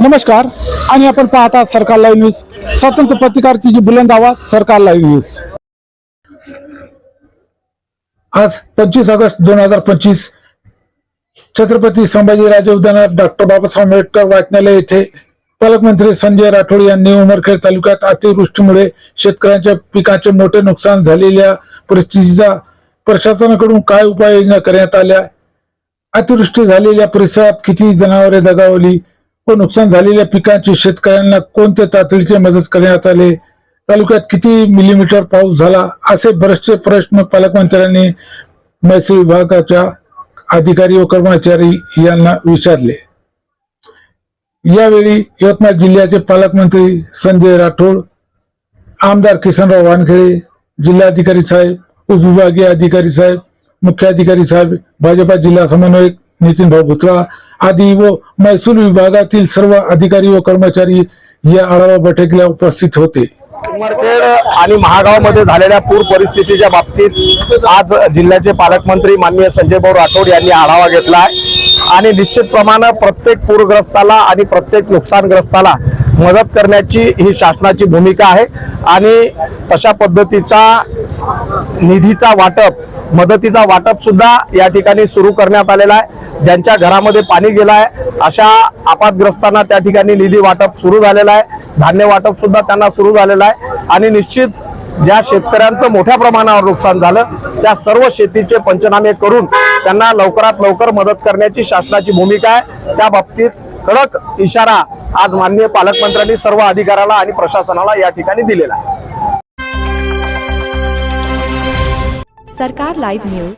नमस्कार. आणि आपण पाहता सरकार लाईव्ह न्यूज स्वतंत्र पत्रकाराची जी बुलंद आवाज सरकार लाईव्ह न्यूज आज पंचवीस ऑगस्ट दोन हजार पंचवीस छत्रपती संभाजीराजे उद्यानात डॉक्टर बाबासाहेब आंबेडकर वाचनालय येथे पालकमंत्री संजय राठोड यांनी उमरखेड तालुक्यात अतिवृष्टीमुळे शेतकऱ्यांच्या पिकाचे मोठे नुकसान झालेल्या परिस्थितीचा प्रशासनाकडून काय उपाययोजना करण्यात आल्या? अतिवृष्टी झालेल्या परिसरात किती जनावरे दगावली? व नुकसान झालेल्या पिकांची शेतकऱ्यांना कोणत्या तातडीचे मदत करण्यात आले? तालुक्यात किती मिलीमीटर पाऊस झाला? असे बरेचसे प्रश्न पालकमंत्र्यांनी महसूल विभागाच्या अधिकारी व कर्मचारी यांना विचारले. यावेळी यवतमाळ जिल्ह्याचे पालकमंत्री संजय राठोड आमदार किसनराव वानखेडे जिल्हाधिकारी साहेब उपविभागीय अधिकारी साहेब मुख्य अधिकारी साहेब भाजपा जिल्हा समन्वयक नितीन भाऊ भुतळा आदी व महसूल विभागातील सर्व अधिकारी व कर्मचारी या आढावा बैठकीला उपस्थित होते. उमरखेड आणि महागावमध्ये झालेल्या पूर परिस्थितीच्या बाबतीत आज जिल्ह्याचे पालकमंत्री माननीय संजय भाऊ राठोड यांनी आढावा घेतला आहे. आणि निश्चितप्रमाणे प्रत्येक पूरग्रस्ताला आणि प्रत्येक नुकसानग्रस्ताला मदत करण्याची ही शासनाची भूमिका आहे. आणि तशा पद्धतीचा निधीचा वाटप मदतीचा वाटप सुद्धा या ठिकाणी सुरू करण्यात आलेला आहे. ज्यांच्या घरामध्ये पाणी गेलं आहे अशा आपातग्रस्तांना त्या ठिकाणी निधी वाटप सुरू झालेलं आहे. धान्य वाटप सुद्धा त्यांना सुरू झालेलं आहे. आणि निश्चित ज्या शेतकऱ्यांचं मोठ्या प्रमाणावर नुकसान झालं त्या सर्व शेतीचे पंचनामे करून त्यांना लवकरात लवकर मदत करण्याची शासनाची भूमिका आहे. त्या बाबतीत कडक इशारा आज माननीय पालकमंत्र्यांनी सर्व अधिकाऱ्याला आणि प्रशासनाला या ठिकाणी दिलेला आहे. सरकार लाईव्ह न्यूज